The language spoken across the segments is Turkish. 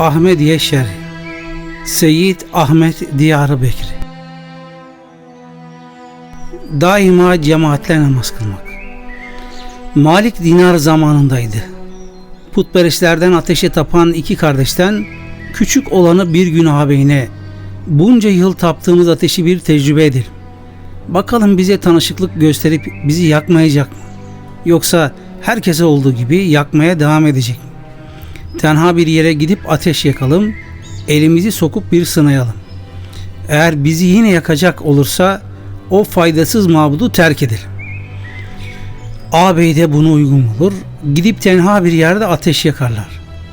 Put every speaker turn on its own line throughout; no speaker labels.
Ahmediye Şerhi Seyyid Ahmet Diyarı Bekri Daima cemaatle namaz kılmak Malik Dinar zamanındaydı. Putperestlerden ateşe tapan iki kardeşten küçük olanı bir gün ağabeyine bunca yıl taptığımız ateşi bir tecrübe edelim. Bakalım bize tanışıklık gösterip bizi yakmayacak mı? Yoksa herkese olduğu gibi yakmaya devam edecek mi? Tenha bir yere gidip ateş yakalım, elimizi sokup bir sınayalım. Eğer bizi yine yakacak olursa o faydasız mabudu terk edelim. Ağabey de bunu uygun bulur. Gidip tenha bir yerde ateş yakarlar.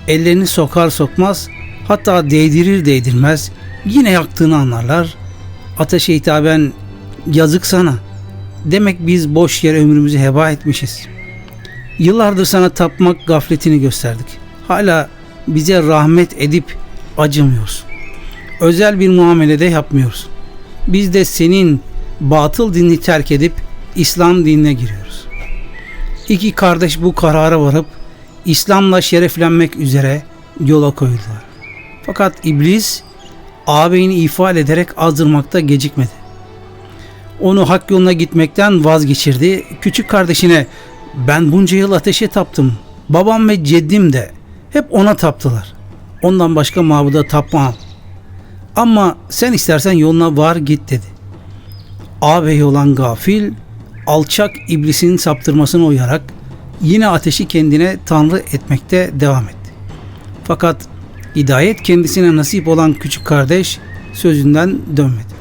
Ellerini sokar sokmaz hatta değdirir değdirmez yine yaktığını anlarlar. Ateşe hitaben yazık sana. Demek biz boş yer ömrümüzü heba etmişiz. Yıllardır sana tapmak gafletini gösterdik. Hala bize rahmet edip acımıyorsun. Özel bir muamelede yapmıyorsun. Biz de senin batıl dinini terk edip İslam dinine giriyoruz. İki kardeş bu karara varıp İslam'la şereflenmek üzere yola koyuldular. Fakat iblis ağabeyini ifade ederek azdırmakta gecikmedi. Onu hak yoluna gitmekten vazgeçirdi. Küçük kardeşine ben bunca yıl ateşe taptım. Babam ve ceddim de hep ona taptılar. Ondan başka mabuda tapmam. Ama sen istersen yoluna var git dedi. Ağabey olan gafil alçak iblisin saptırmasına uyarak yine ateşi kendine tanrı etmekte devam etti. Fakat hidayet kendisine nasip olan küçük kardeş sözünden dönmedi.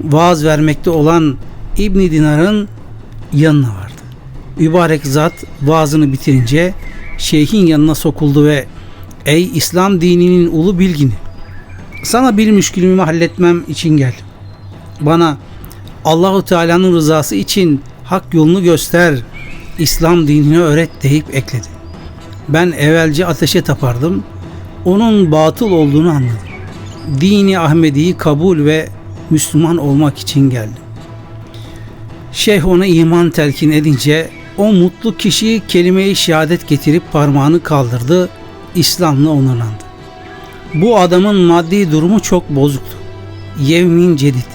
Vaaz vermekte olan İbni Dinar'ın yanına vardı. Mübarek zat vaazını bitirince şeyhin yanına sokuldu ve Ey İslam dininin ulu bilgini sana bir müşkülümü halletmem için geldim. Bana Allahu Teala'nın rızası için hak yolunu göster, İslam dinini öğret deyip ekledi. Ben evvelce ateşe tapardım, onun batıl olduğunu anladım. Dini Ahmedi'yi kabul ve Müslüman olmak için geldim. Şeyh ona iman telkin edince o mutlu kişi kelime-i şehadet getirip parmağını kaldırdı, İslam'la onurlandı. Bu adamın maddi durumu çok bozuktu. Yevmin cedid,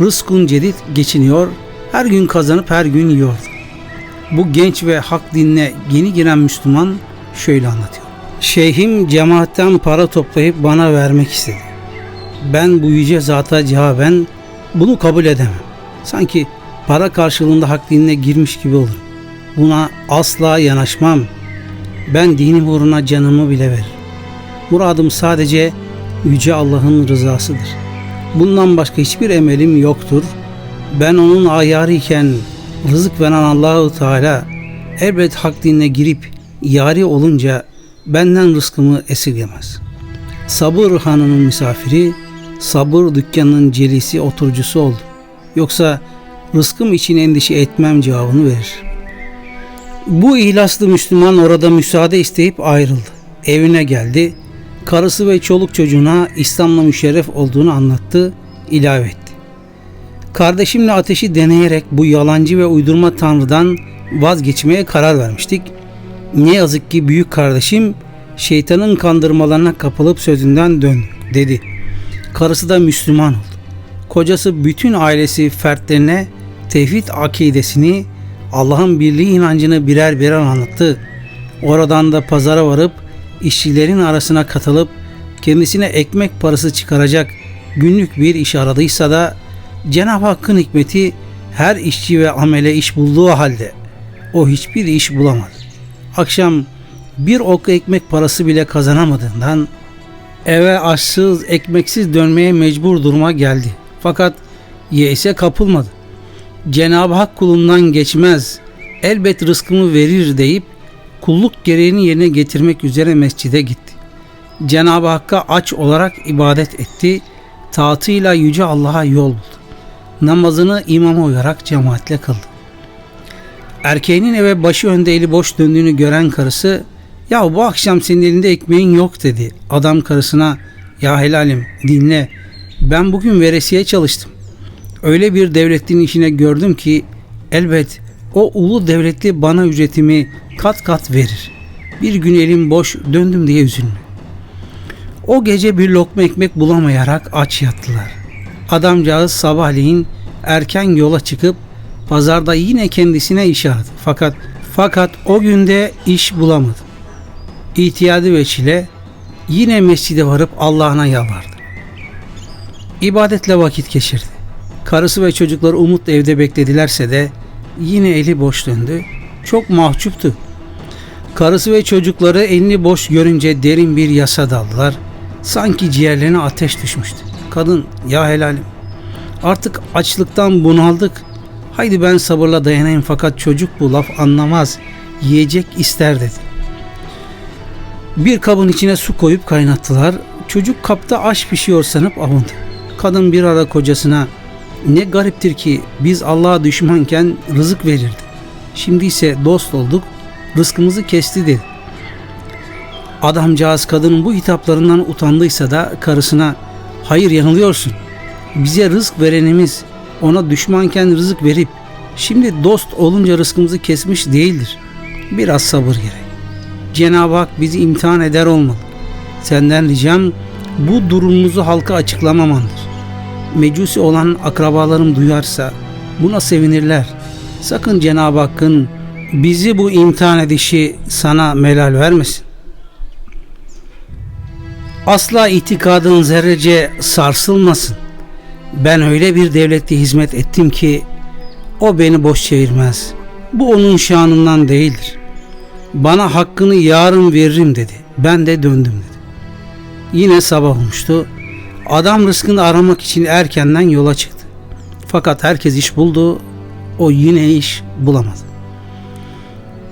rızkun cedid geçiniyor, her gün kazanıp her gün yiyordu. Bu genç ve hak dinine yeni giren Müslüman şöyle anlatıyor. Şeyhim cemaatten para toplayıp bana vermek istedi. Ben bu yüce zata cevaben bunu kabul edemem. Sanki para karşılığında hak dinine girmiş gibi olurum. Buna asla yanaşmam. Ben dinim uğruna canımı bile veririm. Muradım sadece Yüce Allah'ın rızasıdır. Bundan başka hiçbir emelim yoktur. Ben onun ayarı iken rızık veren Allahu Teala elbet hak dinine girip yari olunca benden rızkımı esirgemez. Sabır hanının misafiri, sabır dükkanının celisi oturucusu oldu. Yoksa rızkım için endişe etmem cevabını verir. Bu ihlaslı Müslüman orada müsaade isteyip ayrıldı. Evine geldi. Karısı ve çoluk çocuğuna İslam'la müşerref olduğunu anlattı, ilave etti. Kardeşimle ateşi deneyerek bu yalancı ve uydurma tanrıdan vazgeçmeye karar vermiştik. Ne yazık ki büyük kardeşim şeytanın kandırmalarına kapılıp sözünden döndü dedi. Karısı da Müslüman oldu. Kocası bütün ailesi fertlerine tevhid akidesini, Allah'ın birliği inancını birer birer anlattı. Oradan da pazara varıp işçilerin arasına katılıp kendisine ekmek parası çıkaracak günlük bir iş aradıysa da Cenab-ı Hakk'ın hikmeti her işçi ve amele iş bulduğu halde o hiçbir iş bulamadı. Akşam bir ok ekmek parası bile kazanamadığından eve açsız, ekmeksiz dönmeye mecbur duruma geldi. Fakat yeise kapılmadı. Cenab-ı Hak kulundan geçmez, elbet rızkımı verir deyip kulluk gereğini yerine getirmek üzere mescide gitti. Cenab-ı Hakk'a aç olarak ibadet etti, taatıyla Yüce Allah'a yol buldu. Namazını imama uyarak cemaatle kıldı. Erkeğinin eve başı önde eli boş döndüğünü gören karısı ya bu akşam senin elinde ekmeğin yok dedi. Adam karısına ya helalim dinle ben bugün veresiye çalıştım. Öyle bir devletin işine gördüm ki elbet o ulu devletli bana ücretimi kat kat verir. Bir gün elim boş döndüm diye üzülme. O gece bir lokma ekmek bulamayarak aç yattılar. Adamcağız sabahleyin erken yola çıkıp pazarda yine kendisine iş aradı. Fakat fakat o günde iş bulamadı. İhtiyadı veçile yine mescide varıp Allah'ına yalvardı. İbadetle vakit geçirdi. Karısı ve çocukları umut evde bekledilerse de yine eli boş döndü. Çok mahcuptu. Karısı ve çocukları elini boş görünce derin bir yasa daldılar. Sanki ciğerlerine ateş düşmüştü. Kadın ya helalim artık açlıktan bunaldık. Haydi ben sabırla dayanayım fakat çocuk bu laf anlamaz. Yiyecek ister dedi. Bir kabın içine su koyup kaynattılar. Çocuk kapta aş pişiyor sanıp avundu. Kadın bir ara kocasına ne gariptir ki biz Allah'a düşmanken rızık verirdi. Şimdi ise dost olduk, rızkımızı kesti dedi. Adamcağız kadının bu hitaplarından utandıysa da karısına hayır yanılıyorsun. Bize rızk verenimiz ona düşmanken rızık verip şimdi dost olunca rızkımızı kesmiş değildir. Biraz sabır gerek. Cenab-ı Hak bizi imtihan eder olmalı. Senden ricam bu durumumuzu halka açıklamamandır. Mecusi olan akrabalarım duyarsa buna sevinirler. Sakın Cenab-ı Hakk'ın bizi bu imtihan edişi sana melal vermesin. Asla itikadın zerrece sarsılmasın. Ben öyle bir devlette hizmet ettim ki o beni boş çevirmez. Bu onun şanından değildir. Bana hakkını yarın veririm dedi. Ben de döndüm dedi. Yine sabah olmuştu. Adam rızkını aramak için erkenden yola çıktı. Fakat herkes iş buldu. O yine iş bulamadı.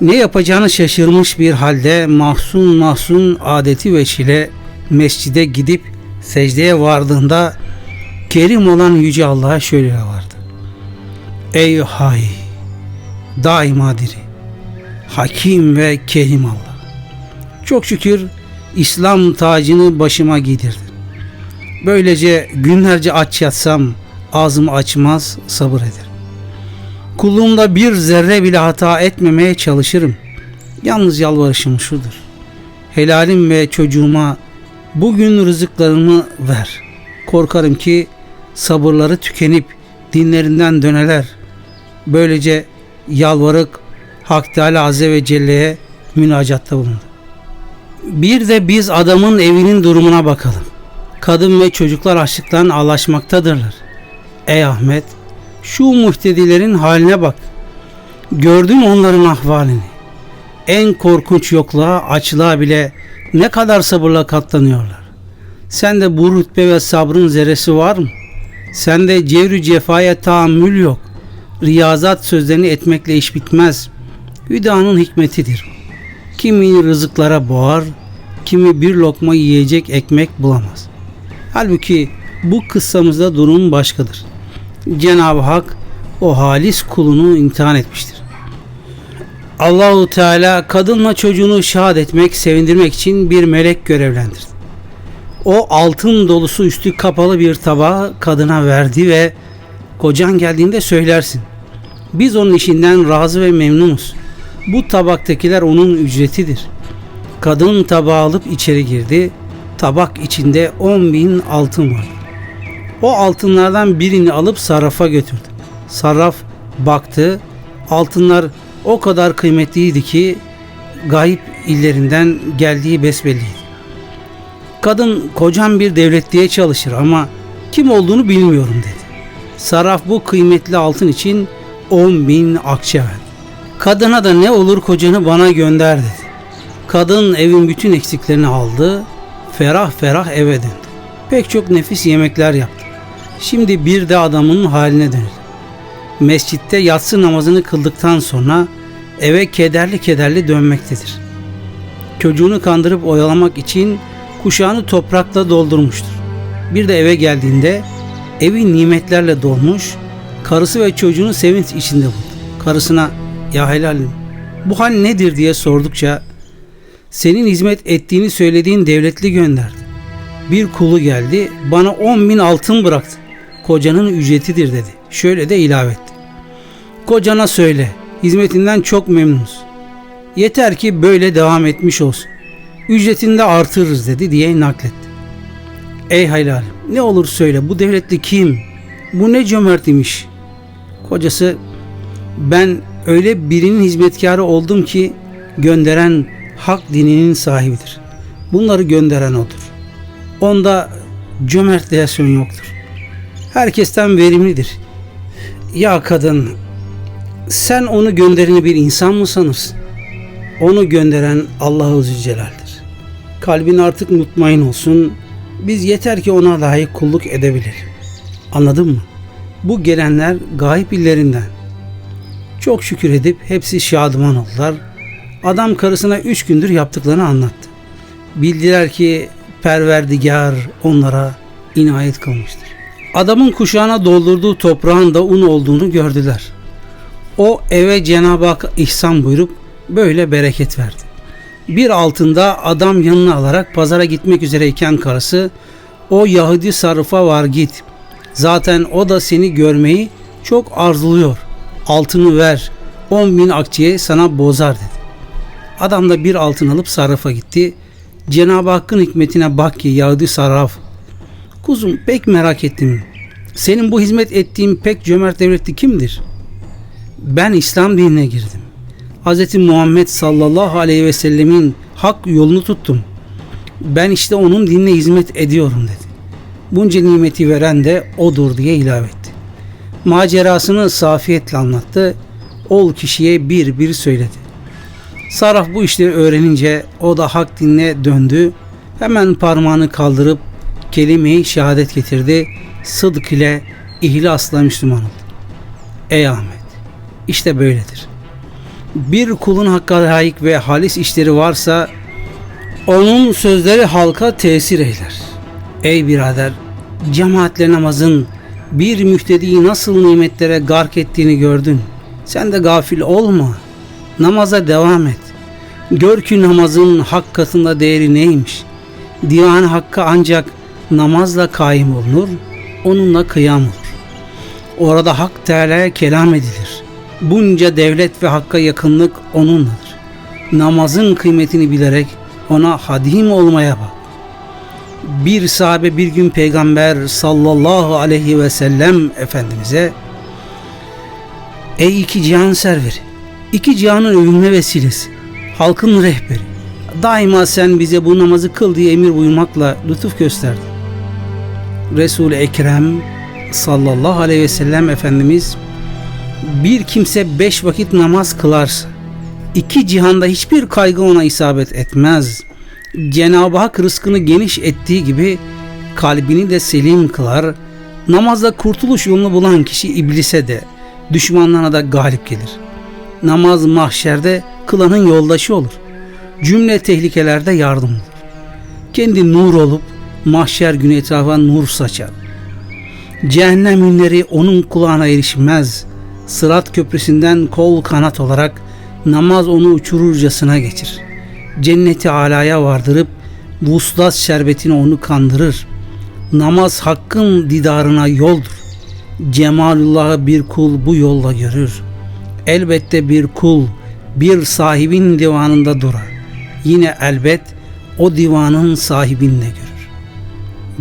Ne yapacağını şaşırmış bir halde mahzun mahzun adeti veçile mescide gidip secdeye vardığında kerim olan Yüce Allah'a şöyle vardı. Ey hay! Daima diri, hakim ve kerim Allah. Çok şükür İslam tacını başıma giydirdi. Böylece günlerce aç yatsam ağzımı açmaz sabır ederim. Kulluğumda bir zerre bile hata etmemeye çalışırım. Yalnız yalvarışım şudur. Helalim ve çocuğuma bugün rızıklarımı ver. Korkarım ki sabırları tükenip dinlerinden döneler. Böylece yalvarık Hak Teala Azze ve Celle'ye münacatta bulundu. Bir de biz adamın evinin durumuna bakalım. Kadın ve çocuklar açlıktan ağlaşmaktadırlar. Ey Ahmet, şu muhtedilerin haline bak. Gördün onların ahvalini. En korkunç yokluğa, açlığa bile ne kadar sabırla katlanıyorlar. Sen de bu rütbe ve sabrın zerresi var mı? Sende cevri cefaya tahammül yok. Riyazat sözlerini etmekle iş bitmez. Hüdanın hikmetidir. Kimi rızıklara boğar, kimi bir lokma yiyecek ekmek bulamaz. Halbuki bu kıssamızda durum başkadır. Cenab-ı Hak o halis kulunu imtihan etmiştir. Allahu Teala kadınla çocuğunu şahit etmek, sevindirmek için bir melek görevlendirdi. O altın dolusu üstü kapalı bir tabağı kadına verdi ve kocan geldiğinde söylersin. Biz onun işinden razı ve memnunuz. Bu tabaktakiler onun ücretidir. Kadın tabağı alıp içeri girdi. Tabak içinde 10 bin altın var. O altınlardan birini alıp sarrafa götürdü. Sarraf baktı. Altınlar o kadar kıymetliydi ki gayip illerinden geldiği besbelliydi. Kadın kocam bir devletliğe çalışır ama kim olduğunu bilmiyorum dedi. Sarraf bu kıymetli altın için 10 bin akçe verdi. Kadına da ne olur kocanı bana gönder dedi. Kadın evin bütün eksiklerini aldı, ferah ferah eve döndü. Pek çok nefis yemekler yaptı. Şimdi bir de adamın haline döndü. Mescitte yatsı namazını kıldıktan sonra eve kederli kederli dönmektedir. Çocuğunu kandırıp oyalamak için kuşağını toprakla doldurmuştur. Bir de eve geldiğinde evi nimetlerle dolmuş, karısı ve çocuğunu sevinç içinde buldu. Karısına ya helalim bu hal nedir diye sordukça senin hizmet ettiğini söylediğin devletli gönderdi. Bir kulu geldi bana on bin altın bıraktı. Kocanın ücretidir dedi. Şöyle de ilave etti. Kocana söyle hizmetinden çok memnunuz. Yeter ki böyle devam etmiş olsun. Ücretini de artırırız dedi diye nakletti. Ey helal ne olur söyle bu devletli kim? Bu ne cömert imiş. Kocası ben öyle birinin hizmetkarı oldum ki gönderen hak dininin sahibidir. Bunları gönderen odur. Onda cömert reaksiyon yoktur. Herkesten verimlidir. Ya kadın sen onu göndereni bir insan mı sanırsın? Onu gönderen Allahu Zülcelal'dir. Kalbin artık mutmain olsun. Biz yeter ki ona layık kulluk edebilelim. Anladın mı? Bu gelenler gayip illerinden. Çok şükür edip hepsi şadıman oldular. Adam karısına üç gündür yaptıklarını anlattı. Bildiler ki perverdigar onlara inayet kılmıştır. Adamın kuşağına doldurduğu toprağın da un olduğunu gördüler. O eve Cenab-ı Hak ihsan buyurup böyle bereket verdi. Bir altında adam yanına alarak pazara gitmek üzereyken karısı o Yahudi sarıfa var git. Zaten o da seni görmeyi çok arzuluyor. Altını ver. 10 bin akçeye sana bozar dedi. Adam da bir altın alıp sarrafa gitti. Cenab-ı Hakk'ın hikmetine bak ki Yahudi sarraf. Kuzum pek merak ettim. Senin bu hizmet ettiğin pek cömert devletli kimdir? Ben İslam dinine girdim. Hz. Muhammed sallallahu aleyhi ve sellemin hak yolunu tuttum. Ben işte onun dinine hizmet ediyorum dedi. Bunca nimeti veren de odur diye ilave etti. Macerasını safiyetle anlattı. Ol kişiye bir bir söyledi. Saraf bu işleri öğrenince o da hak dinine döndü. Hemen parmağını kaldırıp kelime-i şehadet getirdi. Sıdk ile ihlasla Müslüman oldu. Ey Ahmet! işte böyledir. Bir kulun hakka layık ve halis işleri varsa onun sözleri halka tesir eyler. Ey birader! Cemaatle namazın bir müftediyi nasıl nimetlere gark ettiğini gördün. Sen de gafil olma. Namaza devam et. Gör ki namazın hak katında değeri neymiş. Divan hakkı ancak namazla kaim olunur, onunla kıyam olur. Orada Hak Teala'ya kelam edilir. Bunca devlet ve hakka yakınlık onunladır. Namazın kıymetini bilerek ona hadim olmaya bak. Bir sahabe bir gün peygamber sallallahu aleyhi ve sellem efendimize Ey iki cihan serveri, iki cihanın övünme vesilesi, halkın rehberi, daima sen bize bu namazı kıl diye emir buyurmakla lütuf gösterdin. Resul-i Ekrem sallallahu aleyhi ve sellem Efendimiz bir kimse beş vakit namaz kılarsa iki cihanda hiçbir kaygı ona isabet etmez. Cenab-ı Hak rızkını geniş ettiği gibi kalbini de selim kılar. Namazda kurtuluş yolunu bulan kişi iblise de düşmanlarına da galip gelir. Namaz mahşerde kılanın yoldaşı olur. Cümle tehlikelerde yardım olur. Kendi nur olup mahşer günü etrafa nur saçar. Cehennem ünleri onun kulağına erişmez. Sırat köprüsünden kol kanat olarak namaz onu uçururcasına geçir. Cenneti alaya vardırıp vuslat şerbetini onu kandırır. Namaz hakkın didarına yoldur. Cemalullah'ı bir kul bu yolla görür. Elbette bir kul bir sahibin divanında durar. Yine elbet o divanın sahibini de görür.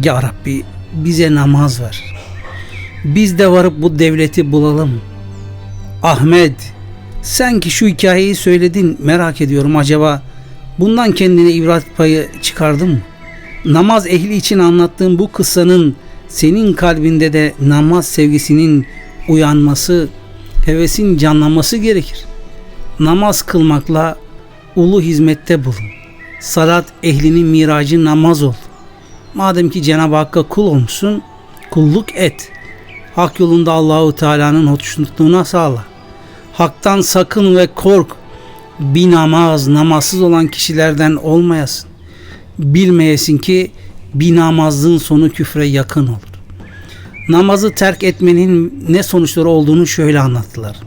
Ya Rabbi bize namaz ver. Biz de varıp bu devleti bulalım. Ahmet sen ki şu hikayeyi söyledin merak ediyorum acaba bundan kendine ibret payı çıkardın mı? Namaz ehli için anlattığım bu kıssanın senin kalbinde de namaz sevgisinin uyanması, hevesin canlanması gerekir. Namaz kılmakla ulu hizmette bulun. Salat ehlinin miracı namaz ol. Madem ki Cenab-ı Hakk'a kul olmuşsun, kulluk et. Hak yolunda Allahu Teala'nın hoşnutluğuna sağla. Hak'tan sakın ve kork. Bir namaz, namazsız olan kişilerden olmayasın. Bilmeyesin ki bir namazın sonu küfre yakın olur. Namazı terk etmenin ne sonuçları olduğunu şöyle anlattılar.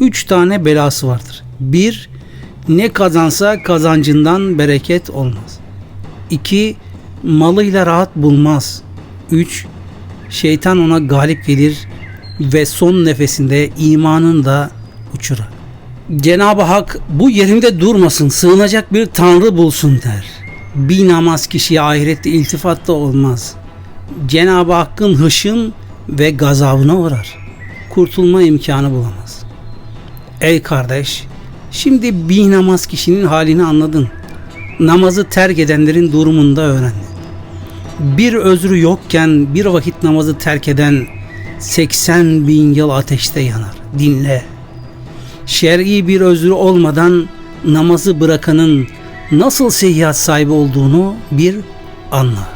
Üç tane belası vardır. Bir, ne kazansa kazancından bereket olmaz. İki, malıyla rahat bulmaz. Üç, şeytan ona galip gelir ve son nefesinde imanın da uçurar. Cenab-ı Hak bu yerinde durmasın, sığınacak bir tanrı bulsun der. Bir namaz kişiye ahirette iltifat da olmaz. Cenab-ı Hakk'ın hışım ve gazabına uğrar. Kurtulma imkanı bulamaz. Ey kardeş, şimdi bir namaz kişinin halini anladın. Namazı terk edenlerin durumunda öğrendin. Bir özrü yokken bir vakit namazı terk eden 80 bin yıl ateşte yanar. Dinle. Şer'i bir özrü olmadan namazı bırakanın nasıl seyyat sahibi olduğunu bir anla.